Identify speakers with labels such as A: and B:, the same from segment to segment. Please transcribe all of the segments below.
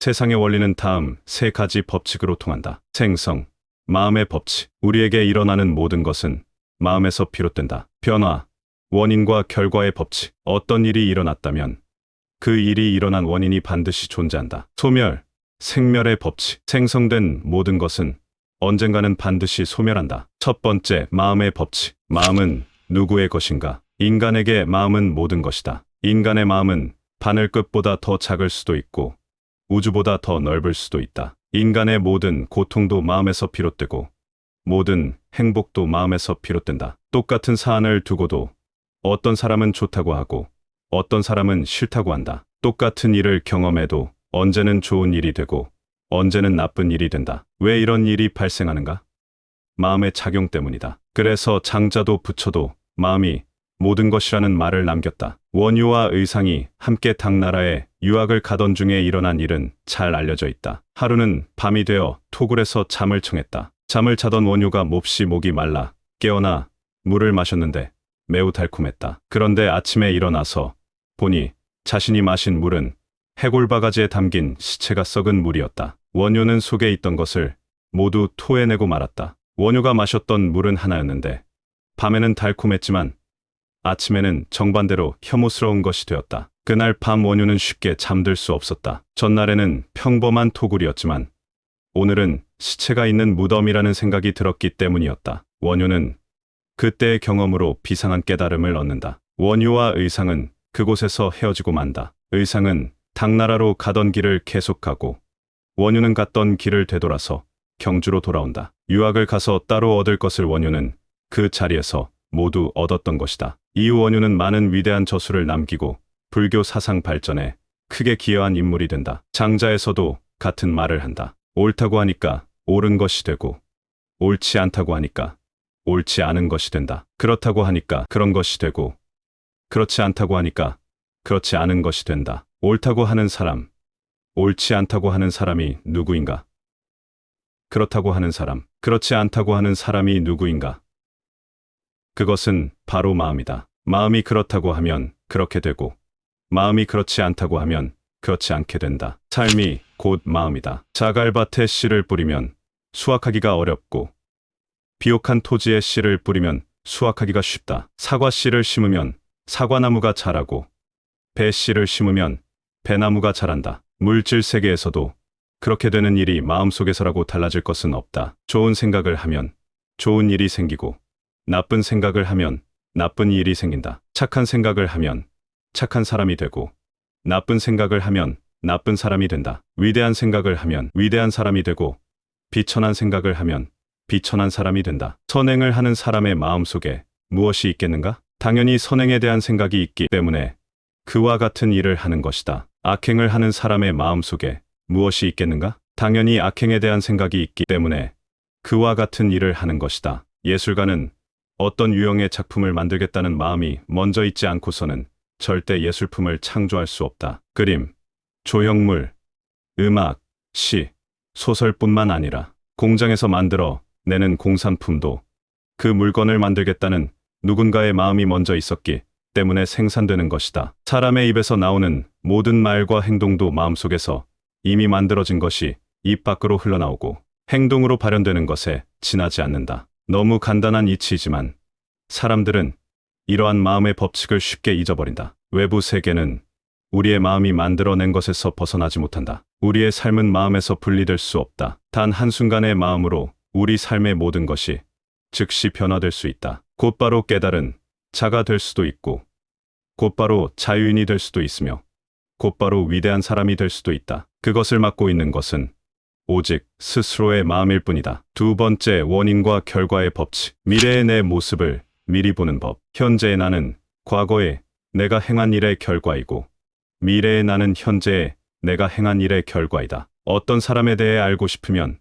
A: 세상의 원리는 다음 세 가지 법칙으로 통한다. 생성, 마음의 법칙. 우리에게 일어나는 모든 것은 마음에서 비롯된다. 변화, 원인과 결과의 법칙. 어떤 일이 일어났다면 그 일이 일어난 원인이 반드시 존재한다. 소멸, 생멸의 법칙. 생성된 모든 것은 언젠가는 반드시 소멸한다. 첫 번째, 마음의 법칙. 마음은 누구의 것인가? 인간에게 마음은 모든 것이다. 인간의 마음은 바늘 끝보다 더 작을 수도 있고 우주보다 더 넓을 수도 있다. 인간의 모든 고통도 마음에서 비롯되고 모든 행복도 마음에서 비롯된다. 똑같은 사안을 두고도 어떤 사람은 좋다고 하고 어떤 사람은 싫다고 한다. 똑같은 일을 경험해도 언제는 좋은 일이 되고 언제는 나쁜 일이 된다. 왜 이런 일이 발생하는가? 마음의 작용 때문이다. 그래서 장자도 부처도 마음이 모든 것이라는 말을 남겼다. 원유와 의상이 함께 당나라에 유학을 가던 중에 일어난 일은 잘 알려져 있다. 하루는 밤이 되어 토굴에서 잠을 청했다. 잠을 자던 원유가 몹시 목이 말라 깨어나 물을 마셨는데 매우 달콤했다. 그런데 아침에 일어나서 보니 자신이 마신 물은 해골 바가지에 담긴 시체가 썩은 물이었다. 원유는 속에 있던 것을 모두 토해내고 말았다. 원유가 마셨던 물은 하나였는데 밤에는 달콤했지만 아침에는 정반대로 혐오스러운 것이 되었다. 그날 밤 원유는 쉽게 잠들 수 없었다. 전날에는 평범한 토굴이었지만 오늘은 시체가 있는 무덤이라는 생각이 들었기 때문이었다. 원유는 그때의 경험으로 비상한 깨달음을 얻는다. 원유와 의상은 그곳에서 헤어지고 만다. 의상은 당나라로 가던 길을 계속가고 원유는 갔던 길을 되돌아서 경주로 돌아온다. 유학을 가서 따로 얻을 것을 원유는 그 자리에서 모두 얻었던 것이다. 이후 원유는 많은 위대한 저수를 남기고 불교 사상 발전에 크게 기여한 인물이 된다. 장자에서도 같은 말을 한다. 옳다고 하니까 옳은 것이 되고 옳지 않다고 하니까 옳지 않은 것이 된다. 그렇다고 하니까 그런 것이 되고 그렇지 않다고 하니까 그렇지 않은 것이 된다. 옳다고 하는 사람, 옳지 않다고 하는 사람이 누구인가? 그렇다고 하는 사람, 그렇지 않다고 하는 사람이 누구인가? 그것은 바로 마음이다. 마음이 그렇다고 하면 그렇게 되고, 마음이 그렇지 않다고 하면 그렇지 않게 된다. 삶이 곧 마음이다. 자갈밭에 씨를 뿌리면 수확하기가 어렵고, 비옥한 토지에 씨를 뿌리면 수확하기가 쉽다. 사과 씨를 심으면 사과나무가 자라고, 배 씨를 심으면 배나무가 자란다. 물질 세계에서도 그렇게 되는 일이 마음속에서라고 달라질 것은 없다. 좋은 생각을 하면 좋은 일이 생기고, 나쁜 생각을 하면 나쁜 일이 생긴다. 착한 생각을 하면 착한 사람이 되고, 나쁜 생각을 하면 나쁜 사람이 된다. 위대한 생각을 하면 위대한 사람이 되고, 비천한 생각을 하면 비천한 사람이 된다. 선행을 하는 사람의 마음 속에 무엇이 있겠는가? 당연히 선행에 대한 생각이 있기 때문에 그와 같은 일을 하는 것이다. 악행을 하는 사람의 마음 속에 무엇이 있겠는가? 당연히 악행에 대한 생각이 있기 때문에 그와 같은 일을 하는 것이다. 예술가는 어떤 유형의 작품을 만들겠다는 마음이 먼저 있지 않고서는 절대 예술품을 창조할 수 없다. 그림, 조형물, 음악, 시, 소설뿐만 아니라 공장에서 만들어 내는 공산품도 그 물건을 만들겠다는 누군가의 마음이 먼저 있었기 때문에 생산되는 것이다. 사람의 입에서 나오는 모든 말과 행동도 마음속에서 이미 만들어진 것이 입 밖으로 흘러나오고 행동으로 발현되는 것에 지나지 않는다. 너무 간단한 이치이지만 사람들은 이러한 마음의 법칙을 쉽게 잊어버린다. 외부 세계는 우리의 마음이 만들어낸 것에서 벗어나지 못한다. 우리의 삶은 마음에서 분리될 수 없다. 단 한순간의 마음으로 우리 삶의 모든 것이 즉시 변화될 수 있다. 곧바로 깨달은 자가 될 수도 있고, 곧바로 자유인이 될 수도 있으며, 곧바로 위대한 사람이 될 수도 있다. 그것을 맡고 있는 것은 오직 스스로의 마음일 뿐이다. 두 번째 원인과 결과의 법칙. 미래의 내 모습을 미리 보는 법. 현재의 나는 과거에 내가 행한 일의 결과이고, 미래의 나는 현재에 내가 행한 일의 결과이다. 어떤 사람에 대해 알고 싶으면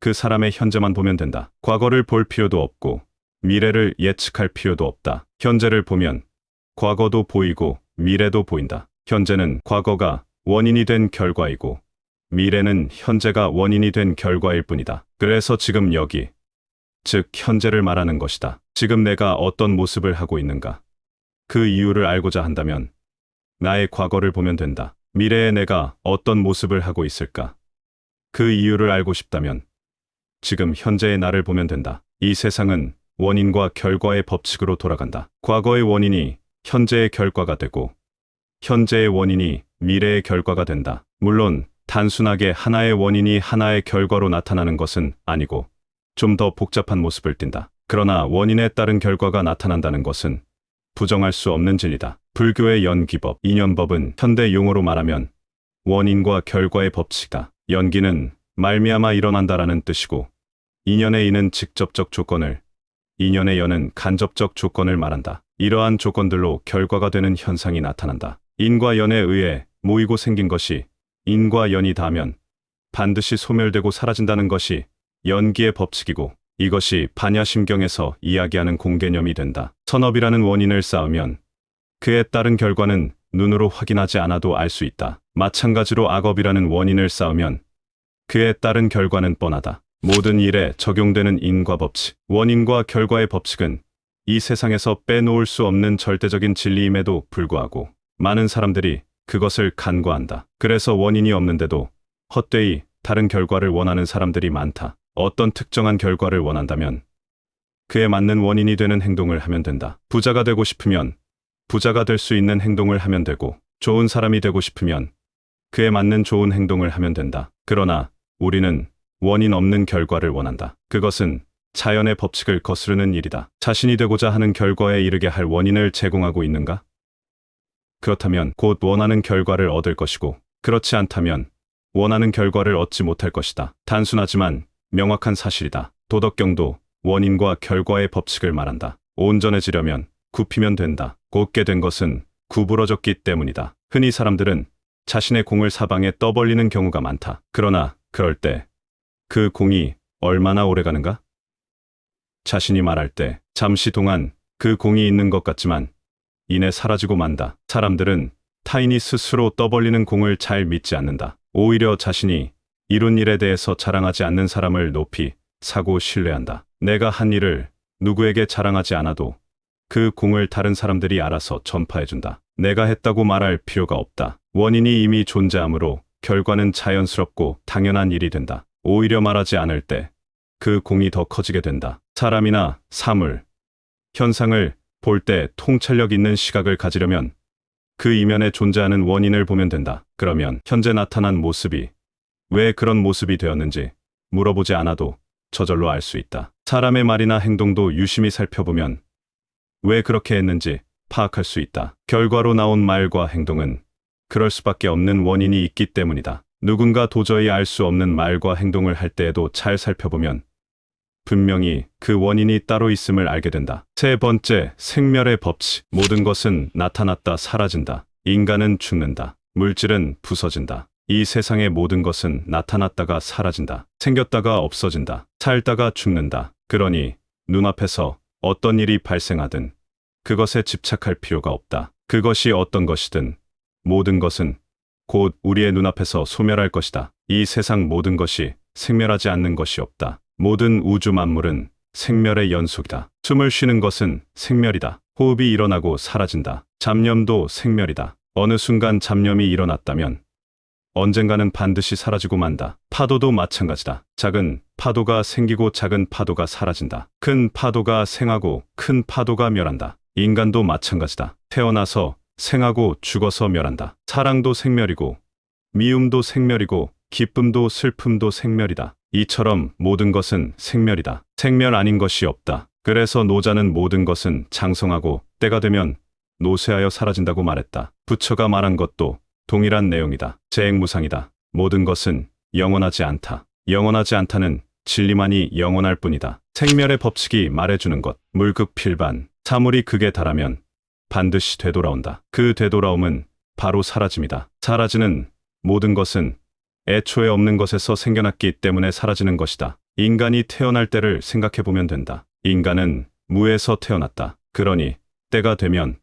A: 그 사람의 현재만 보면 된다. 과거를 볼 필요도 없고, 미래를 예측할 필요도 없다. 현재를 보면 과거도 보이고 미래도 보인다. 현재는 과거가 원인이 된 결과이고 미래는 현재가 원인이 된 결과일 뿐이다. 그래서 지금 여기, 즉 현재를 말하는 것이다. 지금 내가 어떤 모습을 하고 있는가? 그 이유를 알고자 한다면 나의 과거를 보면 된다. 미래의 내가 어떤 모습을 하고 있을까? 그 이유를 알고 싶다면 지금 현재의 나를 보면 된다. 이 세상은 원인과 결과의 법칙으로 돌아간다. 과거의 원인이 현재의 결과가 되고 현재의 원인이 미래의 결과가 된다. 물론 단순하게 하나의 원인이 하나의 결과로 나타나는 것은 아니고 좀 더 복잡한 모습을 띈다. 그러나 원인에 따른 결과가 나타난다는 것은 부정할 수 없는 진리다. 불교의 연기법, 인연법은 현대 용어로 말하면 원인과 결과의 법칙이다. 연기는 말미암아 일어난다라는 뜻이고 인연의 인은 직접적 조건을, 인연의 연은 간접적 조건을 말한다. 이러한 조건들로 결과가 되는 현상이 나타난다. 인과 연에 의해 모이고 생긴 것이 인과 연이 닿으면 반드시 소멸되고 사라진다는 것이 연기의 법칙이고 이것이 반야심경에서 이야기하는 공개념이 된다. 선업이라는 원인을 쌓으면 그에 따른 결과는 눈으로 확인하지 않아도 알 수 있다. 마찬가지로 악업이라는 원인을 쌓으면 그에 따른 결과는 뻔하다. 모든 일에 적용되는 인과 법칙, 원인과 결과의 법칙은 이 세상에서 빼놓을 수 없는 절대적인 진리임에도 불구하고 많은 사람들이 그것을 간과한다. 그래서 원인이 없는데도 헛되이 다른 결과를 원하는 사람들이 많다. 어떤 특정한 결과를 원한다면 그에 맞는 원인이 되는 행동을 하면 된다. 부자가 되고 싶으면 부자가 될 수 있는 행동을 하면 되고 좋은 사람이 되고 싶으면 그에 맞는 좋은 행동을 하면 된다. 그러나 우리는 원인 없는 결과를 원한다. 그것은 자연의 법칙을 거스르는 일이다. 자신이 되고자 하는 결과에 이르게 할 원인을 제공하고 있는가? 그렇다면 곧 원하는 결과를 얻을 것이고 그렇지 않다면 원하는 결과를 얻지 못할 것이다. 단순하지만 명확한 사실이다. 도덕경도 원인과 결과의 법칙을 말한다. 온전해지려면 굽히면 된다. 곧게 된 것은 구부러졌기 때문이다. 흔히 사람들은 자신의 공을 사방에 떠벌리는 경우가 많다. 그러나 그럴 때 그 공이 얼마나 오래 가는가? 자신이 말할 때 잠시 동안 그 공이 있는 것 같지만 이내 사라지고 만다. 사람들은 타인이 스스로 떠벌리는 공을 잘 믿지 않는다. 오히려 자신이 이룬 일에 대해서 자랑하지 않는 사람을 높이 사고 신뢰한다. 내가 한 일을 누구에게 자랑하지 않아도 그 공을 다른 사람들이 알아서 전파해준다. 내가 했다고 말할 필요가 없다. 원인이 이미 존재하므로 결과는 자연스럽고 당연한 일이 된다. 오히려 말하지 않을 때 그 공이 더 커지게 된다. 사람이나 사물, 현상을 볼 때 통찰력 있는 시각을 가지려면 그 이면에 존재하는 원인을 보면 된다. 그러면 현재 나타난 모습이 왜 그런 모습이 되었는지 물어보지 않아도 저절로 알 수 있다. 사람의 말이나 행동도 유심히 살펴보면 왜 그렇게 했는지 파악할 수 있다. 결과로 나온 말과 행동은 그럴 수밖에 없는 원인이 있기 때문이다. 누군가 도저히 알 수 없는 말과 행동을 할 때에도 잘 살펴보면 분명히 그 원인이 따로 있음을 알게 된다. 세 번째, 생멸의 법칙. 모든 것은 나타났다 사라진다. 인간은 죽는다. 물질은 부서진다. 이 세상의 모든 것은 나타났다가 사라진다. 생겼다가 없어진다. 살다가 죽는다. 그러니 눈앞에서 어떤 일이 발생하든 그것에 집착할 필요가 없다. 그것이 어떤 것이든 모든 것은 곧 우리의 눈앞에서 소멸할 것이다. 이 세상 모든 것이 생멸하지 않는 것이 없다. 모든 우주 만물은 생멸의 연속이다. 숨을 쉬는 것은 생멸이다. 호흡이 일어나고 사라진다. 잡념도 생멸이다. 어느 순간 잡념이 일어났다면 언젠가는 반드시 사라지고 만다. 파도도 마찬가지다. 작은 파도가 생기고 작은 파도가 사라진다. 큰 파도가 생하고 큰 파도가 멸한다. 인간도 마찬가지다. 태어나서 생하고 죽어서 멸한다. 사랑도 생멸이고 미움도 생멸이고 기쁨도 슬픔도 생멸이다. 이처럼 모든 것은 생멸이다. 생멸 아닌 것이 없다. 그래서 노자는 모든 것은 장성하고 때가 되면 노쇠하여 사라진다고 말했다. 부처가 말한 것도 동일한 내용이다. 재행무상이다. 모든 것은 영원하지 않다. 영원하지 않다는 진리만이 영원할 뿐이다. 생멸의 법칙이 말해주는 것. 물극필반. 사물이 극에 달하면 반드시 되돌아온다. 그 되돌아옴은 바로 사라짐이다. 사라지는 모든 것은 애초에 없는 것에서 생겨났기 때문에 사라지는 것이다. 인간이 태어날 때를 생각해 보면 된다. 인간은 무에서 태어났다. 그러니 때가 되면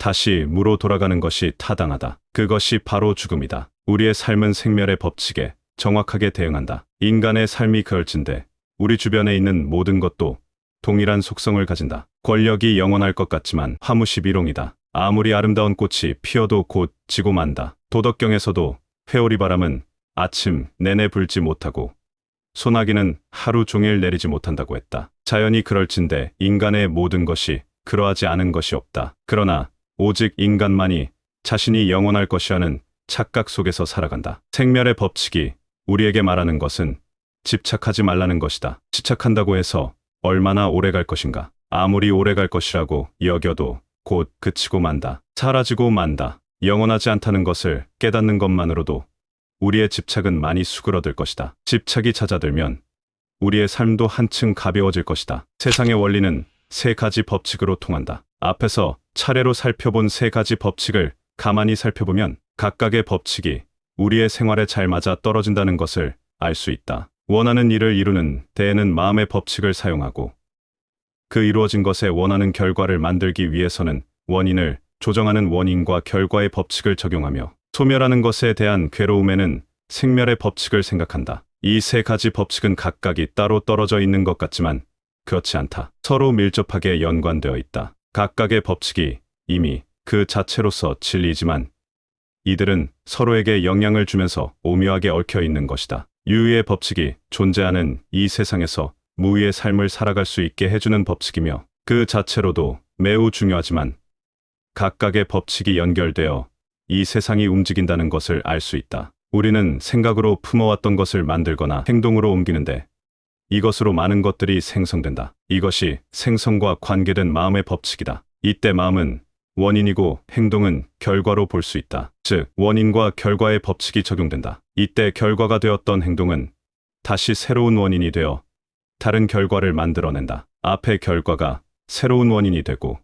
A: 다시 무로 돌아가는 것이 타당하다. 그것이 바로 죽음이다. 우리의 삶은 생멸의 법칙에 정확하게 대응한다. 인간의 삶이 그럴진데 우리 주변에 있는 모든 것도 동일한 속성을 가진다. 권력이 영원할 것 같지만 화무시 비롱이다. 아무리 아름다운 꽃이 피어도 곧 지고 만다. 도덕경에서도 회오리 바람은 아침 내내 불지 못하고 소나기는 하루 종일 내리지 못한다고 했다. 자연이 그럴진데 인간의 모든 것이 그러하지 않은 것이 없다. 그러나 오직 인간만이 자신이 영원할 것이라는 착각 속에서 살아간다. 생멸의 법칙이 우리에게 말하는 것은 집착하지 말라는 것이다. 집착한다고 해서 얼마나 오래 갈 것인가? 아무리 오래 갈 것이라고 여겨도 곧 그치고 만다. 사라지고 만다. 영원하지 않다는 것을 깨닫는 것만으로도 우리의 집착은 많이 수그러들 것이다. 집착이 잦아들면 우리의 삶도 한층 가벼워질 것이다. 세상의 원리는 세 가지 법칙으로 통한다. 앞에서 차례로 살펴본 세 가지 법칙을 가만히 살펴보면 각각의 법칙이 우리의 생활에 잘 맞아 떨어진다는 것을 알 수 있다. 원하는 일을 이루는 데에는 마음의 법칙을 사용하고 그 이루어진 것에 원하는 결과를 만들기 위해서는 원인을 조정하는 원인과 결과의 법칙을 적용하며 소멸하는 것에 대한 괴로움에는 생멸의 법칙을 생각한다. 이 세 가지 법칙은 각각이 따로 떨어져 있는 것 같지만 그렇지 않다. 서로 밀접하게 연관되어 있다. 각각의 법칙이 이미 그 자체로서 진리지만 이들은 서로에게 영향을 주면서 오묘하게 얽혀 있는 것이다. 유의의 법칙이 존재하는 이 세상에서 무의의 삶을 살아갈 수 있게 해주는 법칙이며 그 자체로도 매우 중요하지만 각각의 법칙이 연결되어 이 세상이 움직인다는 것을 알 수 있다. 우리는 생각으로 품어왔던 것을 만들거나 행동으로 옮기는데 이것으로 많은 것들이 생성된다. 이것이 생성과 관계된 마음의 법칙이다. 이때 마음은 원인이고 행동은 결과로 볼 수 있다. 즉, 원인과 결과의 법칙이 적용된다. 이때 결과가 되었던 행동은 다시 새로운 원인이 되어 다른 결과를 만들어낸다. 앞의 결과가 새로운 원인이 되고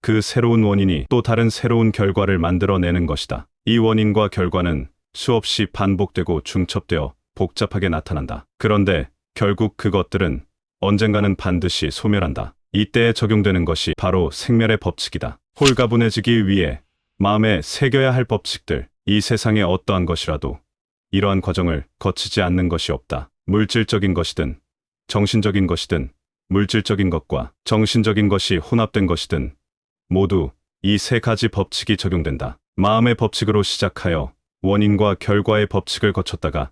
A: 그 새로운 원인이 또 다른 새로운 결과를 만들어내는 것이다. 이 원인과 결과는 수없이 반복되고 중첩되어 복잡하게 나타난다. 그런데 결국 그것들은 언젠가는 반드시 소멸한다. 이때에 적용되는 것이 바로 생멸의 법칙이다. 홀가분해지기 위해 마음에 새겨야 할 법칙들, 이 세상의 어떠한 것이라도 이러한 과정을 거치지 않는 것이 없다. 물질적인 것이든 정신적인 것이든 물질적인 것과 정신적인 것이 혼합된 것이든 모두 이 세 가지 법칙이 적용된다. 마음의 법칙으로 시작하여 원인과 결과의 법칙을 거쳤다가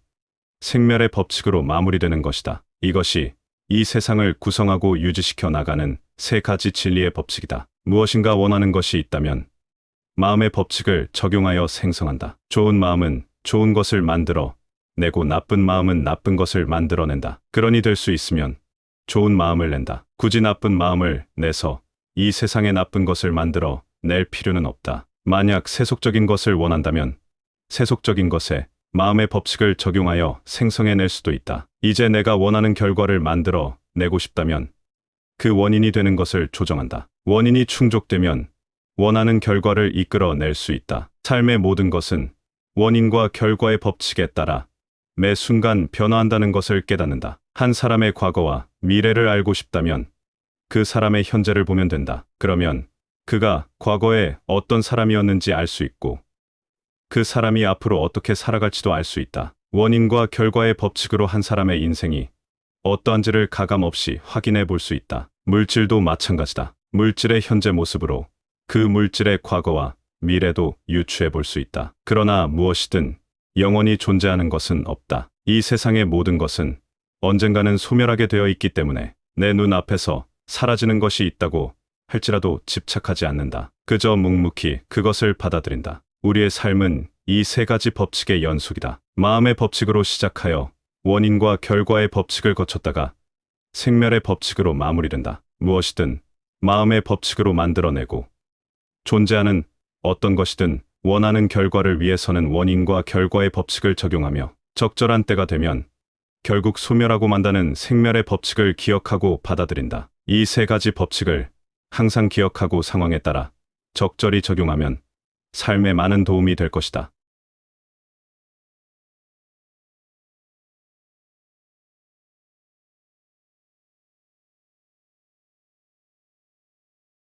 A: 생멸의 법칙으로 마무리되는 것이다. 이것이 이 세상을 구성하고 유지시켜 나가는 세 가지 진리의 법칙이다. 무엇인가 원하는 것이 있다면 마음의 법칙을 적용하여 생성한다. 좋은 마음은 좋은 것을 만들어 내고 나쁜 마음은 나쁜 것을 만들어낸다. 그러니 될 수 있으면 좋은 마음을 낸다. 굳이 나쁜 마음을 내서 이 세상에 나쁜 것을 만들어 낼 필요는 없다. 만약 세속적인 것을 원한다면 세속적인 것에 마음의 법칙을 적용하여 생성해낼 수도 있다. 이제 내가 원하는 결과를 만들어 내고 싶다면 그 원인이 되는 것을 조정한다. 원인이 충족되면 원하는 결과를 이끌어낼 수 있다. 삶의 모든 것은 원인과 결과의 법칙에 따라 매 순간 변화한다는 것을 깨닫는다. 한 사람의 과거와 미래를 알고 싶다면 그 사람의 현재를 보면 된다. 그러면 그가 과거에 어떤 사람이었는지 알 수 있고 그 사람이 앞으로 어떻게 살아갈지도 알 수 있다. 원인과 결과의 법칙으로 한 사람의 인생이 어떠한지를 가감 없이 확인해 볼 수 있다. 물질도 마찬가지다. 물질의 현재 모습으로 그 물질의 과거와 미래도 유추해 볼 수 있다. 그러나 무엇이든 영원히 존재하는 것은 없다. 이 세상의 모든 것은 언젠가는 소멸하게 되어 있기 때문에 내 눈 앞에서 사라지는 것이 있다고 할지라도 집착하지 않는다. 그저 묵묵히 그것을 받아들인다. 우리의 삶은 이 세 가지 법칙의 연속이다. 마음의 법칙으로 시작하여 원인과 결과의 법칙을 거쳤다가 생멸의 법칙으로 마무리된다. 무엇이든 마음의 법칙으로 만들어내고 존재하는 어떤 것이든 원하는 결과를 위해서는 원인과 결과의 법칙을 적용하며 적절한 때가 되면 결국 소멸하고 만다는 생멸의 법칙을 기억하고 받아들인다. 이 세 가지 법칙을 항상 기억하고 상황에 따라 적절히 적용하면 삶에 많은 도움이 될 것이다.